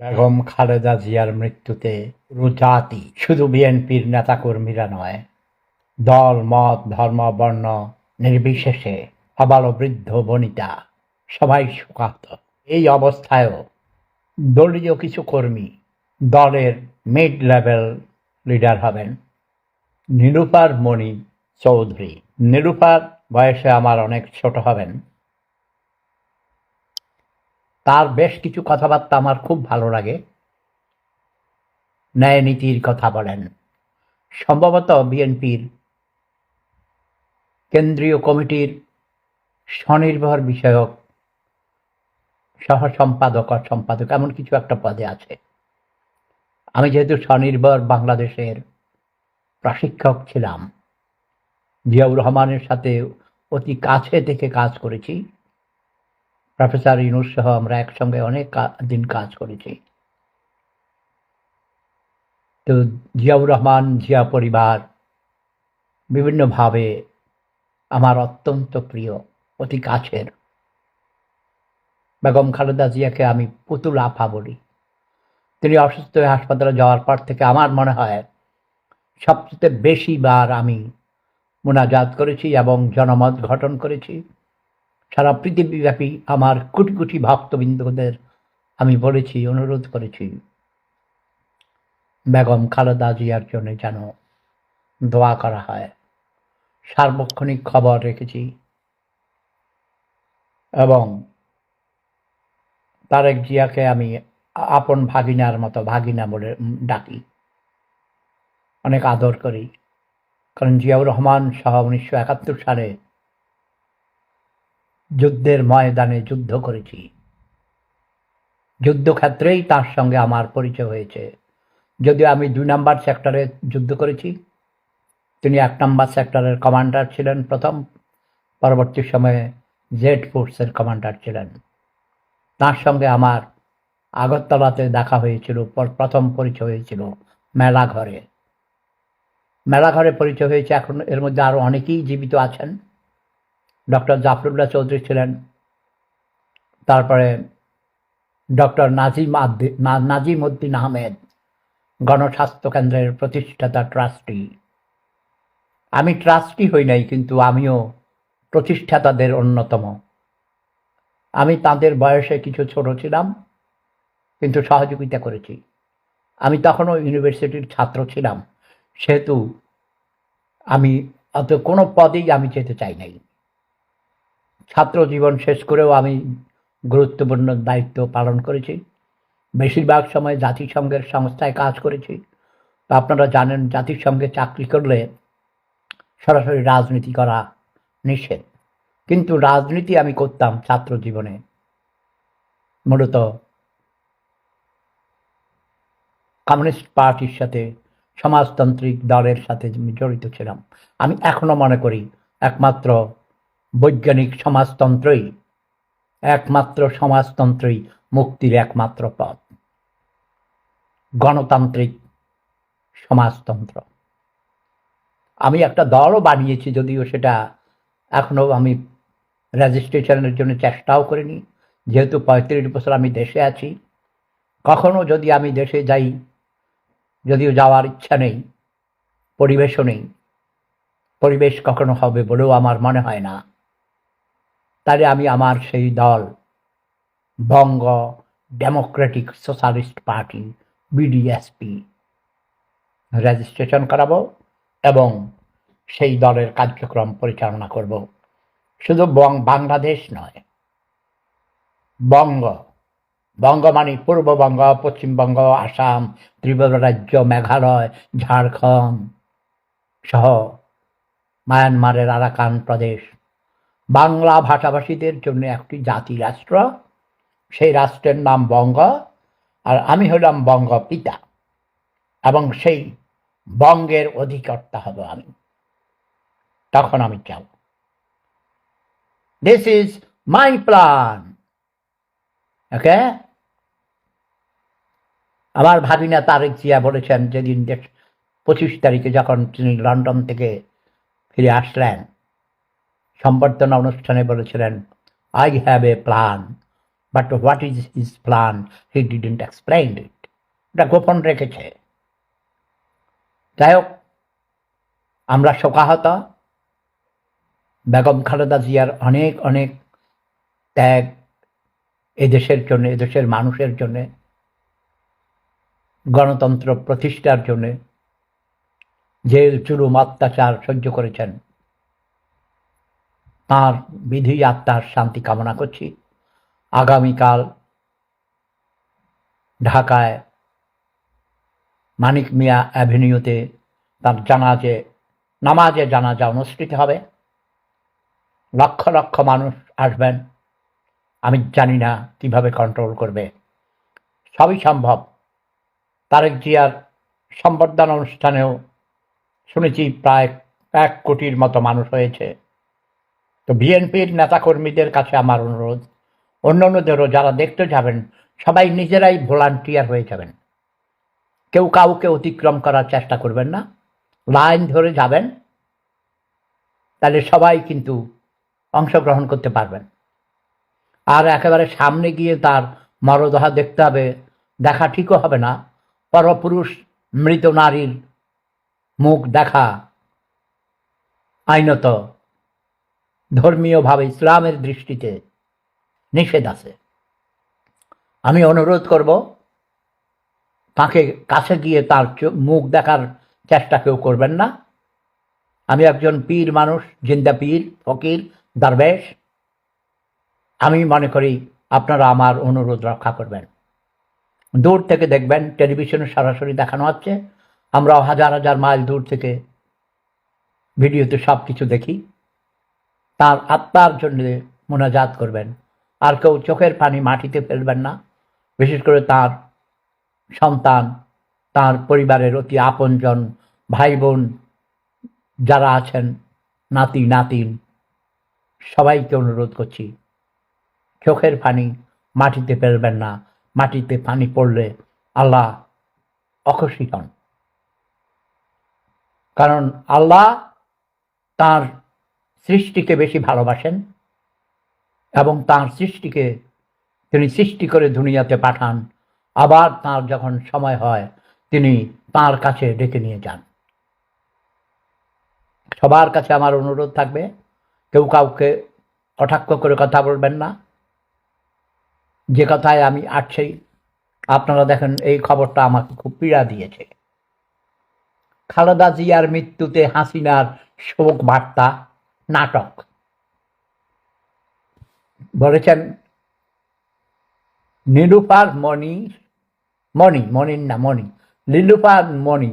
বেগম খালেদা জিয়ার মৃত্যুতে রুজাতি শুধু বিএনপির নেতাকর্মীরা নয়, দল, মত, ধর্ম, বর্ণ নির্বিশেষে বৃদ্ধ বনিতা সবাই শোকাহত। এই অবস্থায়ও দলীয় কিছু কর্মী দলের মিড লেভেল লিডার হবেন নিরুপার মণি চৌধুরী। নিরুপার বয়সে আমার অনেক ছোট হবেন। তার বেশ কিছু কথাবার্তা আমার খুব ভালো লাগে। ন্যায় নীতির কথা বলেন। সম্ভবত বিএনপির কেন্দ্রীয় কমিটির স্বনির্ভর বিষয়ক সহ সম্পাদক আর সম্পাদক এমন কিছু একটা পদে আছে। আমি যেহেতু স্বনির্ভর বাংলাদেশের প্রশিক্ষক ছিলাম, জিয়াউর রহমানের সাথে অতি কাছে থেকে কাজ করেছি। প্রফেসর ইউনুস সহ আমরা একসঙ্গে অনেক দিন কাজ করেছি। তো জিয়াউর রহমান, জিয়া পরিবার বিভিন্নভাবে আমার অত্যন্ত প্রিয়, অতি কাছের। বেগম খালেদা জিয়াকে আমি পুতুল আফা বলি। তিনি অসুস্থ হয়ে হাসপাতালে যাওয়ার পর থেকে আমার মনে হয় সবচেয়ে বেশি বার আমি মোনাজাত করেছি এবং জনমত গঠন করেছি। সারা পৃথিবীব্যাপী আমার কোটি কোটি ভক্তবৃন্দদের আমি বলেছি, অনুরোধ করেছি, বেগম খালেদা জিয়ার জন্য যেন দোয়া করা হয়। সার্বক্ষণিক খবর রেখেছি এবং তারেক জিয়াকে আমি আপন ভাগিনার মতো ভাগিনা বলে ডাকি। অনেক আদর করি। কারণ জিয়াউর রহমান সহ উনিশশো একাত্তর সালে যুদ্ধের ময়দানে যুদ্ধ করেছি। যুদ্ধক্ষেত্রেই তার সঙ্গে আমার পরিচয় হয়েছে। যদিও আমি দুই নাম্বার সেক্টরে যুদ্ধ করেছি, তিনি এক নম্বর সেক্টরের কমান্ডার ছিলেন প্রথম, পরবর্তী সময়ে জেড ফোর্সের কমান্ডার ছিলেন। তার সঙ্গে আমার আগরতলাতে দেখা হয়েছিল, পর- প্রথম পরিচয় হয়েছিল মেলা ঘরে মেলা ঘরে পরিচয় হয়েছে, এখন এর মধ্যে আরও অনেকেই জীবিত আছেন। ডক্টর জাফরুল্লাহ চৌধুরী ছিলেন, তারপরে ডক্টর নাজিম না- নাজিম উদ্দিন আহমেদ, গণস্বাস্থ্য কেন্দ্রের প্রতিষ্ঠাতা ট্রাস্টি। আমি ট্রাস্টি হই নাই, কিন্তু আমিও প্রতিষ্ঠাতাদের অন্যতম। আমি তাদের বয়সে কিছু ছোট ছিলাম, কিন্তু সহযোগিতা করেছি। আমি তখনও ইউনিভার্সিটির ছাত্র ছিলাম, সেহেতু আমি অত কোনো পদেই আমি যেতে চাই নাই। ছাত্র জীবন শেষ করেও আমি গুরুত্বপূর্ণ দায়িত্ব পালন করেছি। বেশিরভাগ সময় জাতিসংঘের সংস্থায় কাজ করেছি। তো আপনারা জানেন, জাতিসংঘে চাকরি করলে সরাসরি রাজনীতি করা নিষেধ। কিন্তু রাজনীতি আমি করতাম ছাত্র জীবনে। মূলত কমিউনিস্ট পার্টির সাথে, সমাজতান্ত্রিক দলের সাথে জড়িত ছিলাম। আমি এখনও মনে করি, একমাত্র বৈজ্ঞানিক সমাজতন্ত্রই একমাত্র সমাজতন্ত্রই মুক্তির একমাত্র পথ। গণতান্ত্রিক সমাজতন্ত্র। আমি একটা দলও বানিয়েছি যদিও সেটা এখনও আমি রেজিস্ট্রেশনের জন্য চেষ্টাও করিনি। যেহেতু পঁয়ত্রিশ বছর আমি দেশে আছি। কখনো যদি আমি দেশে যাই, যদিও যাওয়ার ইচ্ছা নেই, পরিবেশও নেই, পরিবেশ কখনো হবে বলেও আমার মনে হয় না। তাহলে আমি আমার সেই দল, Banga democratic socialist party BDSP registration করাবো এবং সেই দলের কার্যক্রম পরিচালনা করব। শুধু বং- বাংলাদেশ নয়, বঙ্গ বঙ্গ মানে পূর্ববঙ্গ পশ্চিমবঙ্গ আসাম, ত্রিপুরা রাজ্য, মেঘালয়, ঝাড়খণ্ড সহ মায়ানমারের আরাকান প্রদেশ। বাংলা ভাষাভাষীদের জন্য একটি জাতি রাষ্ট্র। সেই রাষ্ট্রের নাম বঙ্গ, আর আমি হলাম বঙ্গ পিতা এবং সেই বঙ্গের অধিকর্তা হব আমি। তখন আমি চাও। This is my plan okay আমার ভাবিনা তারেক জিয়া বলেছেন, যেদিন দেশ পঁচিশ তারিখে যখন তিনি লন্ডন থেকে ফিরে আসলেন সম্বর্ধনা অনুষ্ঠানে বলেছিলেন I have a plan but what is his plan he didn't explain it এটা গোপন রেখেছে। যাই হোক, আমরা শোকাহত। বেগম খালেদা জিয়ার অনেক অনেক ত্যাগ এদেশের জন্য, এদেশের মানুষের জন্য, গণতন্ত্র প্রতিষ্ঠার জন্য, জেল চুলুম অত্যাচার সহ্য করেছেন। তাঁর বিধি আত্মার শান্তি কামনা করছি। আগামীকাল ঢাকায় মানিক মিয়া অ্যাভিনিউতে তার জানাজে, নামাজে জানাজা অনুষ্ঠিত হবে। লক্ষ লক্ষ মানুষ আসবেন। আমি জানি না কীভাবে কন্ট্রোল করবে। সবই সম্ভব। তারেক জিয়ার সম্বর্ধনা অনুষ্ঠানেও শুনেছি প্রায় এক কোটির মতো মানুষ হয়েছে। তো বিএনপির নেতাকর্মীদের কাছে আমার অনুরোধ, অন্য অন্যদেরও যারা দেখতে যাবেন, সবাই নিজেরাই ভলান্টিয়ার হয়ে যাবেন। কেউ কাউকে অতিক্রম করার চেষ্টা করবেন না, লাইন ধরে যাবেন, তাহলে সবাই কিন্তু অংশগ্রহণ করতে পারবেন। আর একেবারে সামনে গিয়ে তার মরদেহ দেখতে হবে, দেখা ঠিকও হবে না, পরপুরুষ মৃত নারীর মুখ দেখা আইনত। ধর্মীয়ভাবে ইসলামের দৃষ্টিতে নিষেধ আছে। আমি অনুরোধ করব, তাকে কাছে গিয়ে তার মুখ দেখার চেষ্টা কেউ করবেন না। আমি একজন পীর মানুষ, জিন্দা পীর, ফকির, দরবেশ। আমি মনে করি আপনারা আমার অনুরোধ রক্ষা করবেন। দূর থেকে দেখবেন, টেলিভিশনে সরাসরি দেখানো হচ্ছে। আমরাও হাজার হাজার মাইল দূর থেকে ভিডিওতে সব কিছু দেখি। তার আত্মার জন্য মোনাজাত করবেন। আর কেউ চোখের পানি মাটিতে ফেলবেন না। বিশেষ করে তার সন্তান, তার পরিবারের অতি আপনজন ভাই বোন যারা আছেন, নাতি, নাতিন, সবাইকে অনুরোধ করছি, চোখের পানি মাটিতে ফেলবেন না। মাটিতে পানি পড়লে আল্লাহ হন। কারণ আল্লাহ তার সৃষ্টিকে বেশি ভালোবাসেন এবং তার সৃষ্টিকে তিনি সৃষ্টি করে দুনিয়াতে পাঠান। আবার তার যখন সময় হয়, তিনি তার কাছে ডেকে নিয়ে যান। সবার কাছে আমার অনুরোধ থাকবে, কেউ কাউকে কটাক্ষ করে কথা বলবেন না। যে কথায় আমি আসছি, আপনারা দেখেন এই খবরটা আমাকে খুব পীড়া দিয়েছে। খালেদা জিয়ার মৃত্যুতে হাসিনার শোক বার্তা নাটক। বলেছেন নীলুফার মণি মণি মণির না মণি নীলুফার মণি।